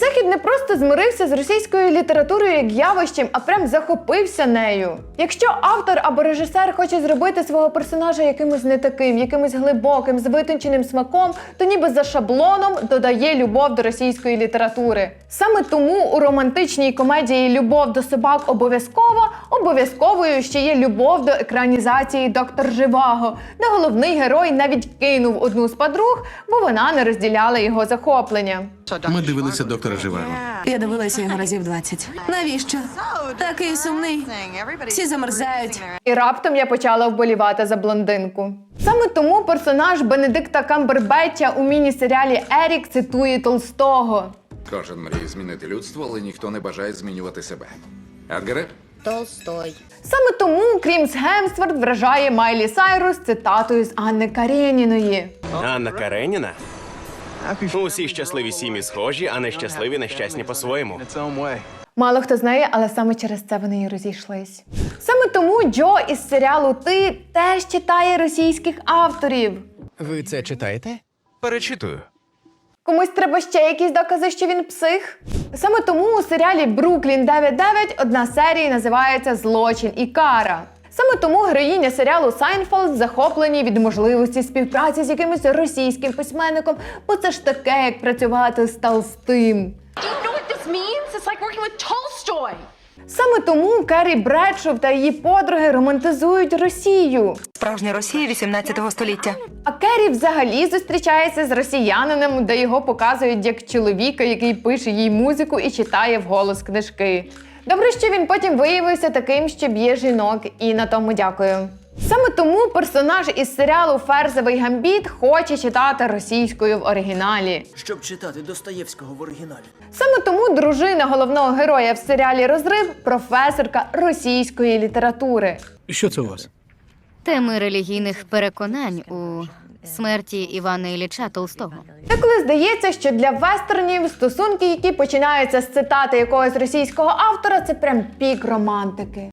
Захід не просто змирився з російською літературою як явищем, а прям захопився нею. Якщо автор або режисер хоче зробити свого персонажа якимось не таким, якимось глибоким, з витонченим смаком, то ніби за шаблоном додає любов до російської літератури. Саме тому у романтичній комедії Любов до собак обов'язково обов'язковою ще є любов до екранізації Доктор Живаго, де головний герой навіть кинув одну з подруг, бо вона не розділяла його захоплення. Ми дивилися доктора Живаго. Я дивилася його разів 20. Навіщо? Такий сумний. Всі замерзають. І раптом я почала вболівати за блондинку. Саме тому персонаж Бенедикта Камбербеття у міні-серіалі Ерік цитує Толстого. Кожен мріє змінити людство, але ніхто не бажає змінювати себе. Едгаре? Толстой. Саме тому Крімс Гемсворт вражає Майлі Сайрус цитатою з Анни Кареніної. Анна Кареніна? Усі щасливі сім'ї схожі, а нещасливі нещасні по-своєму. Мало хто знає, але саме через це вони і розійшлись. Саме тому Джо із серіалу Ти теж читає російських авторів. Ви це читаєте? Перечитую. Комусь треба ще якісь докази, що він псих. Саме тому у серіалі Бруклін 99 одна серія називається Злочин і кара. Саме тому героїня серіалу Сайнфелд захоплені від можливості співпраці з якимось російським письменником, бо це ж таке, як працювати з Толстим. Саме тому Керрі Бредшов та її подруги романтизують Росію. Справжня Росія 18 століття. А Керрі взагалі зустрічається з росіянином, де його показують як чоловіка, який пише їй музику і читає вголос книжки. Добре, що він потім виявився таким, що б'є жінок, і на тому дякую. Саме тому персонаж із серіалу Ферзевий гамбіт хоче читати російською в оригіналі. щоб читати Достоєвського в оригіналі. Саме тому дружина головного героя в серіалі Розрив професорка російської літератури. Що це у вас? Теми релігійних переконань у смерті Івана Ілліча Толстого. Деколи здається, що для вестернів стосунки, які починаються з цитати якогось російського автора, це прям пік романтики.